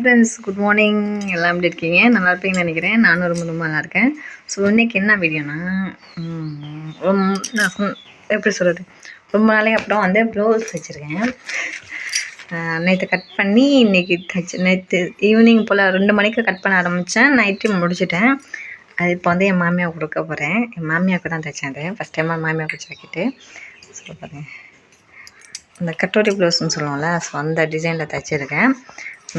Friends good morning எல்லாம் எப்படி இருக்கீங்க? நல்லா இருப்பீங்கன்னு நினைக்கிறேன். நானும் ரொம்ப ரொம்ப நல்லா இருக்கேன். ஸோ இன்றைக்கி என்ன வீடியோனா ரொம்ப நான் எப்படி சொல்கிறது ரொம்ப நாளைக்கு அப்புறம் வந்து ப்ளவுஸ் வச்சுருக்கேன். நேற்று கட் பண்ணி இன்றைக்கி தச்சு நேற்று ஈவினிங் போல் ரெண்டு மணிக்கு கட் பண்ண ஆரம்பித்தேன் நைட்டு முடிச்சிட்டேன். அது இப்போ வந்து என் மாமியாவுக்கு கொடுக்க போகிறேன் என் மாமியாவுக்கு தான் தைச்சேன் அது. ஃபஸ்ட் டைமாக மாமியாவுக்கு ஜாக்கெட்டு ஸோ பாருங்க. இந்த கட்டோரி ப்ளவுஸ்னு சொல்லுவோம்ல ஸோ அந்த டிசைனில் தைச்சிருக்கேன்.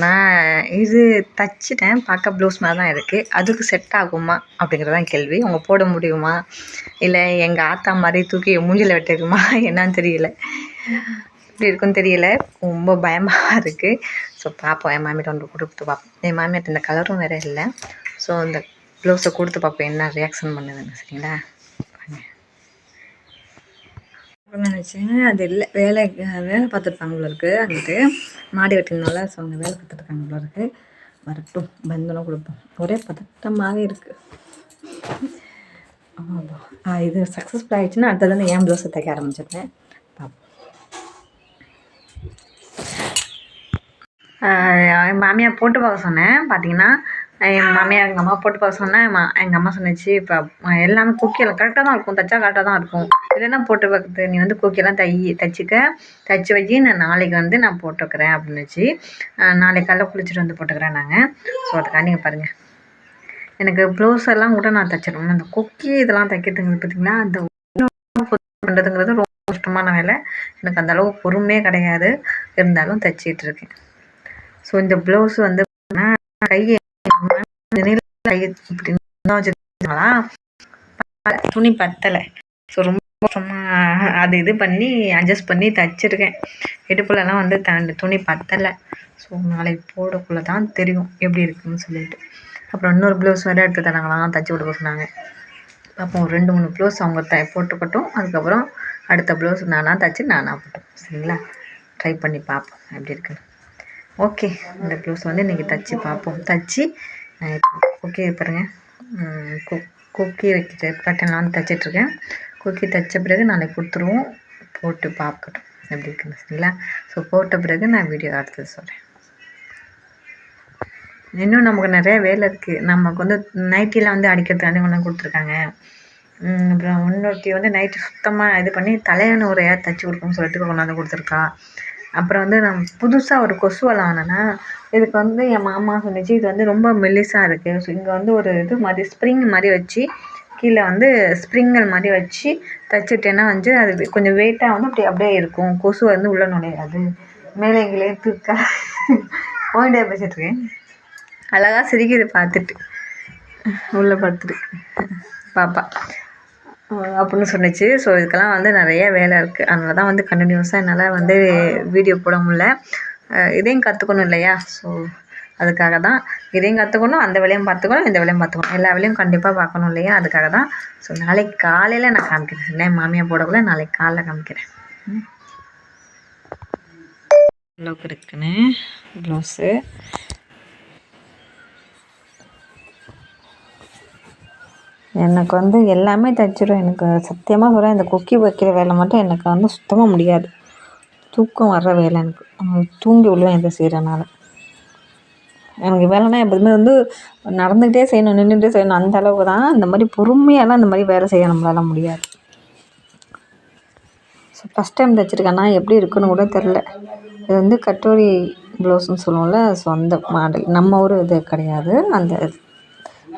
நான் இது தச்சிட்டேன். பார்க்க ப்ளவுஸ் மாதிரி தான் இருக்குது அதுக்கு செட் ஆகுமா அப்படிங்கிறதான் கேள்வி. அவங்க போட முடியுமா? இல்லை எங்கள் ஆத்தா மாதிரி தூக்கி மூஞ்சில் வெட்டிருக்குமா? என்னன்னு தெரியல. எப்படி இருக்குன்னு தெரியல. ரொம்ப பயமாக இருக்குது ஸோ பார்ப்போம் என் மாமியிட்ட ஒன்று கொடுத்து பார்ப்போம் என் மாமியார் இந்த கலரும் வேறு இல்லை. ஸோ இந்த ப்ளவுஸை கொடுத்து பார்ப்போம் என்ன ரியாக்ஷன் பண்ணுதுன்னு சரிங்களா பாருங்க. அப்புறம் நினச்சேன். அது இல்லை. வேலை வேலை பார்த்துருப்பாங்க போல இருக்குது அங்கிட்டு மாடி வெட்டினால ஸோ அவங்க வேலை பார்த்துருக்காங்க போல இருக்குது வரட்டும். பந்தனம் கொடுப்போம். ஒரே பதட்டமாகவே இருக்குது ஆமாம் ஆ இது சக்ஸஸ்ஃபுல் ஆகிடுச்சுன்னா அடுத்தது ஏன் ப்ளவுஸை தைக்க ஆரம்பிச்சிருந்தேன் பார்ப்போம் என் மாமியார் போட்டு பார்க்க சொன்னேன். பார்த்தீங்கன்னா என் மாமியார் எங்கள் அம்மா போட்டு பார்க்க சொன்னேன் மா எங்கள் அம்மா சொன்னிச்சு இப்போ எல்லாமே குக்கியெல்லாம் கரெக்டாக தான் இருக்கும். தைச்சா கரெக்டாக தான் இருக்கும். இல்லைன்னா போட்டு பார்க்குறது நீ வந்து குக்கியெல்லாம் தை தைச்சிக்க. தைச்சி வச்சு நான் நாளைக்கு வந்து நான் போட்டுக்கிறேன் அப்படின்னுச்சு நாளைக்கு காலைல குளிச்சுட்டு வந்து போட்டுக்கிறேன் நாங்கள் ஸோ அதுக்காக நீங்கள் பாருங்கள் எனக்கு ப்ளவுஸ் எல்லாம் கூட நான் தைச்சிடுவேன் அந்த கொக்கி இதெல்லாம் தைக்கிறதுங்க பார்த்தீங்களா அந்த பண்ணுறதுங்கிறது ரொம்ப கஷ்டமான வேலை. எனக்கு அந்த அளவு பொறுமையே கிடையாது. இருந்தாலும் தைச்சிட்டு இருக்கேன். ஸோ இந்த ப்ளவுஸ் வந்து கையை கை வச்சுருக்காங்களா துணி பத்தலை. ஸோ ரொம்ப அது இது பண்ணி அட்ஜஸ்ட் பண்ணி தைச்சிருக்கேன். இடுப்புலலாம் வந்து த துணி பத்தலை. ஸோ நாளைக்கு போடக்குள்ளே தான் தெரியும் எப்படி இருக்குன்னு சொல்லிட்டு. அப்புறம் இன்னொரு ப்ளவுஸ் வேறு எடுத்து தராங்களாம் தைச்சி கொடுக்க சொன்னாங்க. அப்போ ரெண்டு மூணு ப்ளவுஸ் அவங்க த போட்டுக்கட்டும். அதுக்கப்புறம் அடுத்த ப்ளவுஸ் நானாக தைச்சி நானாக போட்டோம் சரிங்களா? ட்ரை பண்ணி பார்ப்போம் எப்படி இருக்குன்னு. ஓகே இந்த ப்ளவுஸ் வந்து இன்றைக்கி தைச்சி பார்ப்போம் தைச்சி ஓகே பாருங்கள் குக்கி வைக்கிற பட்டன்லாம் வந்து தைச்சிட்ருக்கேன். குக்கி தைச்ச பிறகு நாளைக்கு கொடுத்துருவோம். போட்டு பார்க்கட்டும். எப்படி இருக்குன்னு சரிங்களா? ஸோ போட்ட பிறகு நான் வீடியோ அடுத்தது சொல்கிறேன் இன்னும் நமக்கு நிறைய வேலை இருக்குது நமக்கு வந்து நைட்டிலாம் வந்து அடிக்கிறதுக்காண்டி ஒன்று கொடுத்துருக்காங்க. அப்புறம் இன்னொருத்தி வந்து நைட்டு சுத்தமாக இது பண்ணி தலையணை உரையாக தைச்சி கொடுக்கணும்னு சொல்லிட்டு கொண்டாந்து கொடுத்துருக்கா. அப்புறம் வந்து நான் புதுசாக ஒரு கொசு வலை வாங்கினேன்னா இதுக்கு வந்து என் மாமா சொன்னிச்சு இது வந்து ரொம்ப மெல்லிஸாக இருக்குது ஸோ இங்கே வந்து ஒரு இது மாதிரி ஸ்ப்ரிங் மாதிரி வச்சு கீழே வந்து ஸ்ப்ரிங்கல் மாதிரி வச்சு தைச்சிட்டேன்னா வந்து அது கொஞ்சம் வெயிட்டாக வந்து அப்படி அப்படியே இருக்கும். கொசு வந்து உள்ளே நுழையாது. மேலே எங்களே தூக்கா போயிட்டே பேசிகிட்ருக்கேன் அழகாக சிரிக்குது பார்த்துட்டு. உள்ளே பார்த்துட்டு பாப்பா. அப்படின்னு சொன்னிச்சு. ஸோ இதுக்கெல்லாம் வந்து நிறைய வேலை இருக்குது அதனால தான் வந்து கண்டினியூஸாக என்னால் வந்து வீடியோ போட முடியல. அஹ் இதையும் கற்றுக்கணும் இல்லையா? ஸோ அதுக்காக தான் இதையும் கற்றுக்கணும் அந்த வேலையும் பார்த்துக்கணும் இந்த வேலையும் பார்த்துக்கணும். எல்லா வேலையும் கண்டிப்பாக பார்க்கணும் இல்லையா? அதுக்காக தான். ஸோ நாளைக்கு காலையில் நான் காமிக்கிறேன். இல்லை என் மாமியார் போடக்குள்ள நாளைக்கு காலைல காமிக்கிறேன். அளவுக்கு இருக்குன்னு. ப்ளவுஸு எனக்கு வந்து எல்லாமே தைச்சிடும் எனக்கு சத்தியமாக சொல்கிறேன் இந்த கொக்கி வைக்கிற வேலை மட்டும் எனக்கு வந்து சுத்தமாக முடியாது. தூக்கம் வர்ற வேலை எனக்கு. தூங்கி விழுவேன் இதை செய்கிறனால எனக்கு வேலைனா எப்போதுமே வந்து நடந்துக்கிட்டே செய்யணும் நின்றுட்டே செய்யணும். அந்த அளவுக்கு தான். இந்த மாதிரி பொறுமையாலாம் இந்த மாதிரி வேலை செய்ய நம்மளால முடியாது. ஸோ ஃபஸ்ட் டைம் தைச்சிருக்கேன்னா எப்படி இருக்குன்னு கூட தெரில இது வந்து கட்டோரி ப்ளவுஸ்ன்னு சொல்லுவோம்ல ஸோ அந்த மாடல் நம்ம ஊர் இது கிடையாது. அந்த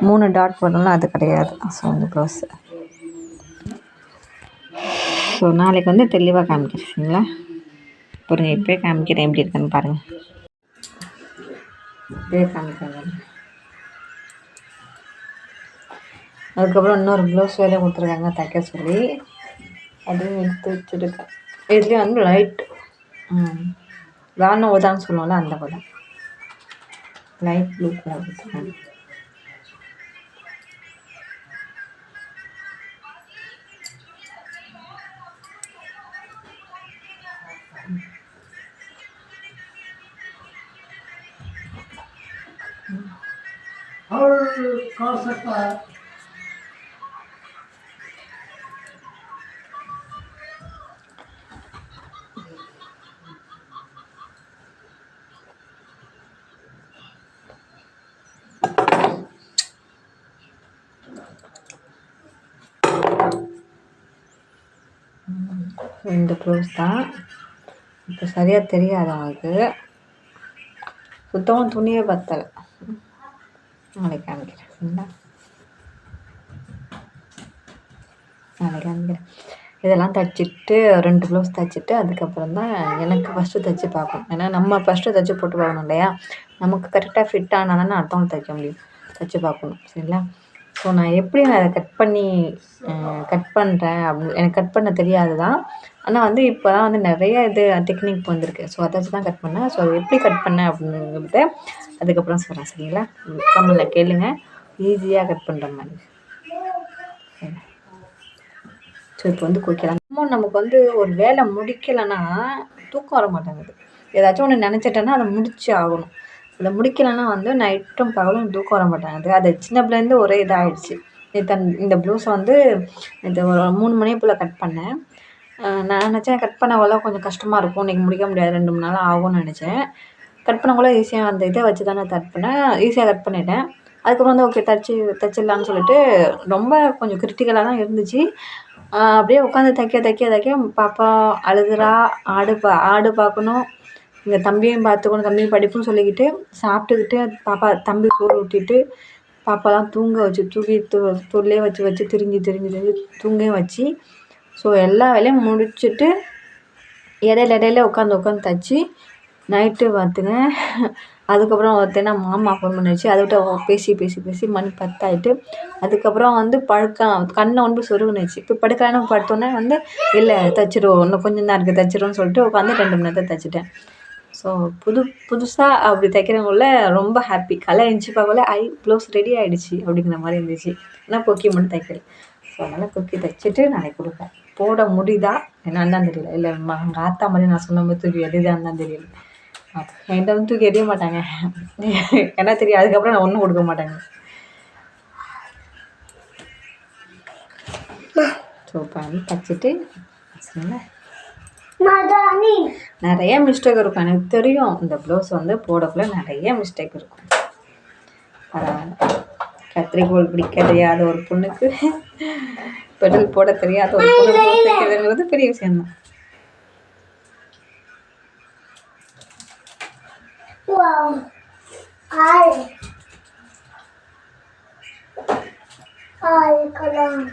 மூணு டாட் போடணும்ல அது கிடையாது. ஸோ அந்த ப்ளவுஸு ஸோ நாளைக்கு வந்து தெளிவாக காமிக்கிறீங்களா? அப்புறம் பாருங்க இப்போயே காமிக்கிறேன் எப்படி இருக்குன்னு பாருங்கள் இப்படியே காமிக்கிறேன். அதுக்கப்புறம் இன்னொரு ப்ளவுஸ் வேலையை கொடுத்துருக்காங்க தைக்க சொல்லி. அதுவும் எடுத்து வச்சுருக்கேன். இதுலேயும் வந்து லைட் வான உதான்னு சொல்லுவோம்ல அந்த போதான் லைட் ப்ளூ கலர் கொடுத்துருக்காங்க. कर सकता है இந்த ப்ளவுஸ் தான். இப்போ சரியாக தெரியாது அவங்களுக்கு சுத்தமாக துணியே பத்தலை. நாளைக்கு காமிக்கிறேன். பார்த்தீங்களா நாளைக்கு இதெல்லாம் தைச்சிட்டு ரெண்டு ப்ளவுஸ் தைச்சிட்டு அதுக்கப்புறம் தான் எனக்கு ஃபஸ்ட்டு தைச்சி பார்க்கணும். ஏன்னா நம்ம ஃபஸ்ட்டு தைச்சி போட்டு பார்க்கணும் இல்லையா? நமக்கு கரெக்டாக ஃபிட் ஆனால் தானே அடுத்தவங்க தைக்க முடியும். தைச்சி பார்க்கணும். சரிங்களா? ஸோ நான் எப்படி நான் அதை கட் பண்ணி கட் பண்ணுறேன் அப்படி எனக்கு கட் பண்ண தெரியாது தான் ஆனால் வந்து இப்போ தான் வந்து நிறைய இது டெக்னிக் வந்திருக்கு. ஸோ அதை வச்சு தான் கட் பண்ணேன். ஸோ அதை எப்படி கட் பண்ணேன் அப்படிங்கிறத அதுக்கப்புறம் சொல்கிறேன் சரிங்களா? கம்மலில் கேளுங்கள் ஈஸியாக கட் பண்ணுற மாதிரி. சரி ஸோ இப்போ வந்து குளிக்கலாம். இன்னும் நமக்கு வந்து ஒரு வேலை முடிக்கலைன்னா தூக்கம் வர மாட்டேங்குது. ஏதாச்சும் ஒன்று நினச்சிட்டேன்னா அதை முடிச்சு ஆகணும். அதை முடிக்கலைன்னா வந்து நைட்டும் பகலும் தூக்கம் வர மாட்டேங்குது. அது சின்ன பிள்ளைலேருந்து ஒரே இதாகிடுச்சு நேற்று இந்த ப்ளவுஸை வந்து நேற்று ஒரு மூணு மணி போல் கட் பண்ணேன். நான் நினச்சேன் கட் பண்ணவெல்லாம் கொஞ்சம் கஷ்டமாக இருக்கும். இன்றைக்கி முடிக்க முடியாது. ரெண்டு மூணு நாள் ஆகும்னு நினச்சேன். கட் பண்ணக்குள்ளே ஈஸியாக அந்த இதை வச்சு தானே கட் பண்ணேன். ஈஸியாக கட் பண்ணிட்டேன். அதுக்கப்புறம் வந்து ஓகே தச்சு தச்சிடலான்னு சொல்லிட்டு ரொம்ப கொஞ்சம் கிரிட்டிக்கலாக தான் இருந்துச்சு. அப்படியே உட்காந்து தைக்க தைக்க தைக்க பாப்பா அழுகுறா ஆடு பா ஆடு பார்க்கணும். இங்கே தம்பியும் பார்த்துக்கணும் தம்பியும் படிப்புன்னு சொல்லிக்கிட்டு சாப்பிட்டுக்கிட்டு பாப்பா தம்பி சோறு ஊட்டிட்டு பாப்பாலாம் தூங்க வச்சு தூக்கி தூ துள்ளையே வச்சு வச்சு திரிஞ்சு திரிஞ்சு திரிஞ்சு தூங்கவும் வச்சு. ஸோ எல்லா வேலையும் முடிச்சுட்டு இடையில இடையில உட்காந்து உட்காந்து தச்சு. நைட்டு பார்த்துங்க. அதுக்கப்புறம் பார்த்தீங்கன்னா மாமா ஃபோன் பண்ணிடுச்சு அதை பேசி பேசி பேசி மணி பத்தாயிட்டு அதுக்கப்புறம் வந்து படுக்க கண்ணை வந்து சொருகுனுச்சு. இப்போ படுக்கலான்னு படுத்தோடனே வந்து இல்லை தச்சிடுவோம் இன்னும் கொஞ்சம் தான் இருக்குது தச்சிடுவோம்னு சொல்லிட்டு உட்காந்து ரெண்டு மணி நேரத்தை தச்சிட்டேன். ஸோ புது புதுசாக அப்படி தைக்கிறவங்கள ரொம்ப ஹாப்பி கலை இருந்துச்சு பார்க்கல ஐ ப்ளவுஸ் ரெடி ஆகிடுச்சு அப்படிங்கிற மாதிரி இருந்துச்சு. ஆனால் கொக்கி மட்டும் தைக்கல. ஸோ அதனால் கொக்கி தைச்சிட்டு நாளைக்கு கொடுப்பேன். போட முடியுதா? என்னன்னு தான் தெரியல. இல்லை எங்கள் ஆத்தா மாதிரி நான் சொன்ன மாதிரி தூக்கி எதுதான் தான் தெரியல. என்கிட்ட வந்து தூக்கி எறிய மாட்டாங்க. என்ன தெரியும் அதுக்கப்புறம் நான் ஒன்றும் கொடுக்க மாட்டேங்க ஸோ வந்து தைச்சிட்டு நிறைய மிஸ்டேக் இருக்கும். எனக்கு தெரியும் இந்த ப்ளவுஸ் வந்து போடக்குள்ள நிறைய மிஸ்டேக் இருக்கும். பரவாயில்ல. கத்திரிக்கோள் பிடிக்க தெரியாத ஒரு பொண்ணுக்கு பெடல் போட தெரியாத ஒரு பொண்ணு தைக்கிறதுங்கிறது பெரிய விஷயம்தான். Kalang.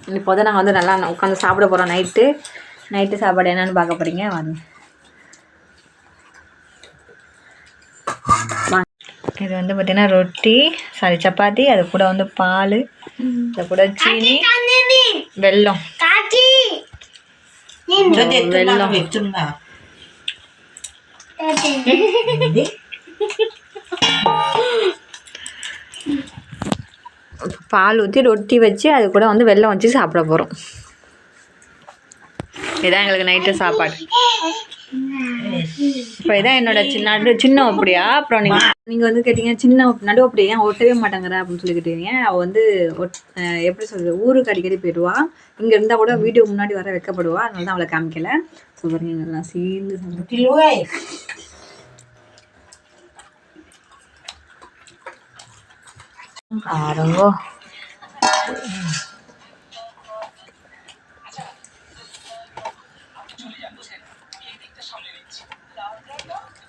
இப்போ வந்து நாங்கள் வந்து நல்லா உட்காந்து சாப்பிட போகிறோம் நைட்டு நைட்டு சாப்பாடு என்னன்னு பார்க்க போகிறீங்க வாங்க. இது வந்து பார்த்தீங்கன்னா ரொட்டி சாரி சப்பாத்தி அது கூட வந்து பால் அது கூட சீனி வெல்லம் Kaki. வெல்லம் Tete. பால் ஊற்றி ரொட்டி வச்சு அது கூட வந்து வெல்லம் வச்சு சாப்பிட போகிறோம் இதான் எங்களுக்கு நைட்டு சாப்பாடு இப்போ இதான் என்னோட சின்ன சின்ன அப்படியா? அப்புறம் நீங்கள் நீங்கள் வந்து கேட்டீங்க சின்ன நடு அப்படி ஏன் ஒட்டவே மாட்டேங்கிற அப்படின்னு சொல்லி கேட்டீங்க. அவள் வந்து எப்படி சொல்கிறது ஊருக்கு அடிக்கடி போயிடுவா. இங்கே இருந்தால் கூட வீடியோ முன்னாடி வர வைக்கப்படுவா. அதனால தான் அவளை காமிக்கல. ஸோ பாருங்க எல்லாம் சேர்ந்து சாப்பிட்டு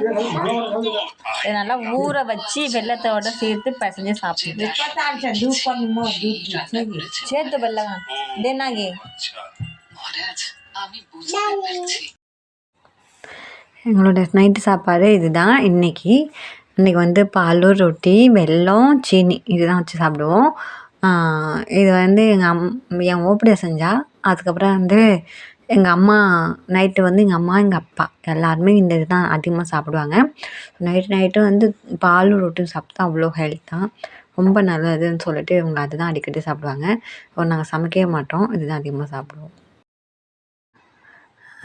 இது நல்லா ஊற வச்சு வெள்ளத்தோட சேர்த்து பிசைஞ்சு சாப்பிடுது சேர்த்து வெள்ளம் இதென்னாகி எங்களோட நைட்டு சாப்பாடு இதுதான். இன்னைக்கு இன்னைக்கு வந்து பால் ரொட்டி வெல்லம் சீனி இதுதான் வச்சு சாப்பிடுவோம். இது வந்து எங்கள் அம் என் ஓப்படியா செஞ்சா அதுக்கப்புறம் வந்து எங்கள் அம்மா நைட்டு வந்து எங்கள் அம்மா எங்கள் அப்பா. எல்லாருமே இந்த இதுதான் அதிகமாக சாப்பிடுவாங்க. நைட்டு நைட்டு வந்து பால் ரொட்டியும் சாப்பிட்டா அவ்வளோ ஹெல்த் தான் ரொம்ப நல்லதுன்னு சொல்லிட்டு இவங்க அதுதான் அடிக்கடி சாப்பிடுவாங்க. இப்போ நாங்கள் சமைக்கவே மாட்டோம். இதுதான் அதிகமாக சாப்பிடுவோம்.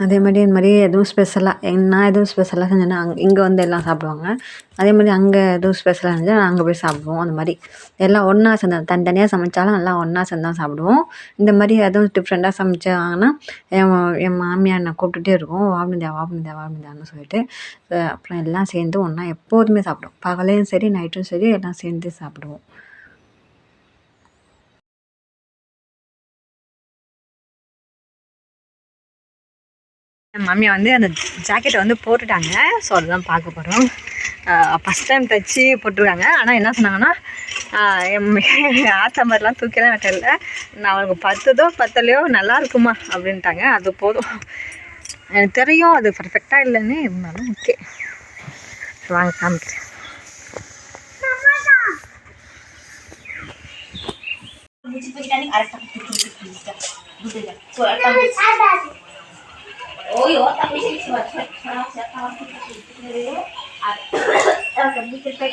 அதே மாதிரி இந்த மாதிரி எதுவும் ஸ்பெஷலாக நான் எதுவும் ஸ்பெஷலாக செஞ்சேன்னா அங்கே இங்கே வந்து எல்லாம் சாப்பிடுவாங்க. அதே மாதிரி அங்கே எதுவும் ஸ்பெஷலாக செஞ்சால் அங்கே போய் சாப்பிடுவோம் அந்த மாதிரி. எல்லாம் ஒன்றா சேர்ந்து தனித்தனியாக சமைச்சாலும் நல்லா ஒன்றா சேர்ந்து தான் சாப்பிடுவோம். இந்த மாதிரி எதுவும் டிஃப்ரெண்ட்டாக சமைச்சாங்கன்னா என் என் மாமியார் நான் கூப்பிட்டுட்டே இருக்கும் வாபினிதா வாபினிதா வாபினிதான்னு சொல்லிட்டு. அப்புறம் எல்லாம் சேர்ந்து ஒன்றா எப்போதுமே சாப்பிடுவோம். பகலையும் சரி நைட்டும் சரி எல்லாம் சேர்ந்து சாப்பிடுவோம். என் மாமியா வந்து அந்த ஜாக்கெட்டை வந்து போட்டுட்டாங்க. ஸோ அதுதான் பார்க்க போகிறோம் ஃபஸ்ட் டைம் தைச்சி போட்டிருக்காங்க. ஆனால் என்ன சொன்னாங்கன்னா என் ஆத்தா மாதிரிலாம் தூக்கிலாம் வெட்டல நான் அவனுக்கு பத்துதோ பத்தலையோ நல்லா இருக்குமா அப்படின்ட்டாங்க. அது போதும். எனக்கு தெரியும் அது பர்ஃபெக்டாக இல்லைன்னு. இருந்தாலும் ஓகே வாங்க காமிக்கிறேன். Ôi, ủa, tao mới xin sửa thật Sao sẽ tao không có gì nữa À, tao cầm đi cái tay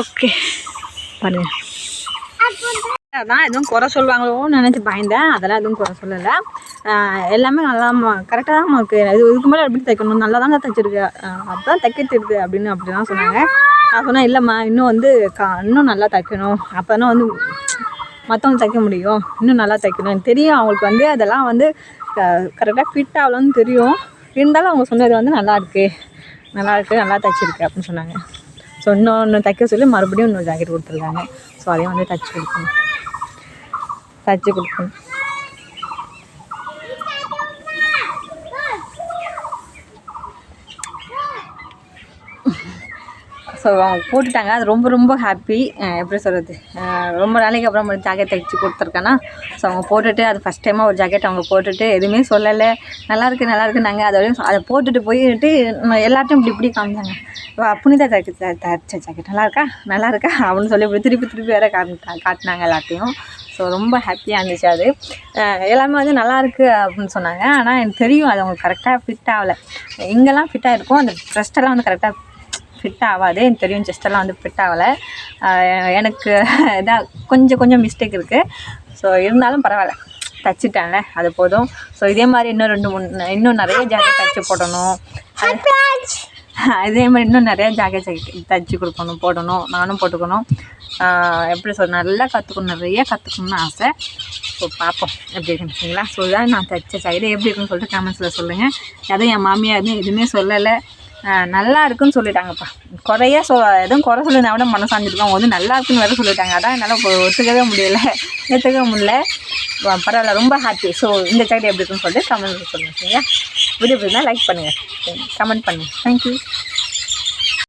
Okay. பாருங்க. அதான் எதுவும் குறை சொல்லுவாங்களோன்னு நினச்சி பயந்தேன். அதெல்லாம் எதுவும் குறை சொல்லலை. எல்லாமே நல்லா கரெக்டாக தான் நமக்கு இது இதுக்கு மேலே எப்படி தைக்கணும்? நல்லா தான் தைச்சிருக்கு. அதுதான் தான் தைக்க அப்படின்னு அப்படி தான் சொன்னாங்க. நான் சொன்னேன் இல்லைம்மா இன்னும் வந்து கா இன்னும் நல்லா தைக்கணும். அப்போ தான் வந்து மற்றவங்க தைக்க முடியும். இன்னும் நல்லா தைக்கணும். தெரியும் அவங்களுக்கு வந்து அதெல்லாம் வந்து கரெக்டாக ஃபிட் ஆகலன்னு தெரியும். இருந்தாலும் அவங்க சொன்னது வந்து நல்லா இருக்குது நல்லா இருக்குது நல்லா தைச்சிருக்கு அப்படின்னு சொன்னாங்க. ஸோ இன்னொன்று தைக்க சொல்லி மறுபடியும் இன்னொரு ஜாக்கெட் கொடுத்துருக்காங்க. ஸோ அதையும் வந்து தைச்சி கொடுக்கணும். தைச்சி கொடுக்கணும். ஸோ அவங்க போட்டுட்டாங்க. அது ரொம்ப ரொம்ப ஹாப்பி எப்படி சொல்கிறது ரொம்ப நாளைக்கு அப்புறம் ஒரு ஜாக்கெட் தைச்சி கொடுத்துருக்கேன்னா ஸோ அவங்க போட்டுட்டு அது ஃபஸ்ட் டைமாக ஒரு ஜாக்கெட் அவங்க போட்டுட்டு எதுவுமே சொல்லலை. நல்லாயிருக்கு நல்லா இருக்குன்னாங்க. அதோடய அதை போட்டுட்டு போயிட்டு எல்லாத்தையும் இப்படி இப்படி காமிச்சாங்க. புனிதா தைக்க தைச்ச ஜாக்கெட் நல்லாயிருக்கா நல்லாயிருக்கா அப்படின்னு சொல்லி இப்படி திருப்பி திருப்பி வேறு காமிட்டா காட்டினாங்க எல்லாத்தையும் ஸோ ரொம்ப ஹாப்பியாக இருந்துச்சு அது. எல்லாமே வந்து நல்லாயிருக்கு அப்படின்னு சொன்னாங்க. ஆனால் எனக்கு தெரியும் அது அவங்க கரெக்டாக ஃபிட் ஆகலை. எங்கெல்லாம் ஃபிட்டாக இருக்கும் அந்த ட்ரெஸ்டெல்லாம் வந்து கரெக்டாக ஃபிட் ஆகாது எனக்கு தெரியும் செஸ்டெல்லாம் வந்து ஃபிட் ஆகலை எனக்கு இதாக கொஞ்சம் கொஞ்சம் மிஸ்டேக் இருக்குது ஸோ இருந்தாலும் பரவாயில்ல. தச்சுட்டேன்ல அது போதும். ஸோ இதே மாதிரி இன்னும் ரெண்டு மூணு இன்னும் நிறைய ஜாக்கெட் தச்சு போடணும். அது மாதிரி இன்னும் நிறைய ஜாக்கெட் தச்சு கொடுக்கணும் போடணும். நானும் போட்டுக்கணும். எப்படி சொல்ல நல்லா கற்றுக்கணும் நிறைய கற்றுக்கணும்னு ஆசை. ஸோ பார்ப்போம் எப்படி இருக்குன்னு சரிங்களா? ஸோ இதான் நான் தைச்ச சைடு எப்படி இருக்குன்னு சொல்லிட்டு கமெண்ட்ஸில் சொல்லுங்கள் அதுவும் என் மாமியார் எதுவும் சொல்லலை. நல்லா இருக்குன்னு சொல்லிட்டாங்கப்பா. குறைய சொ எதுவும் குறை சொல்லியிருந்தா விட மனசாஞ்சிருக்கோம். அவங்க வந்து நல்லா இருக்குன்னு வேறு சொல்லிட்டாங்க. அதான் என்னால் ஒத்துக்கவே முடியல. ஏற்றுக்க முடியல. பரவாயில்ல ரொம்ப ஹாப்பி ஸோ இந்த சைடு எப்படி இருக்குன்னு சொல்லிட்டு கமெண்ட் சொல்லுங்கள் சரியா? வீடியோ பிடிச்சா லைக் பண்ணுங்கள் கமெண்ட் பண்ணுங்கள் தேங்க்யூ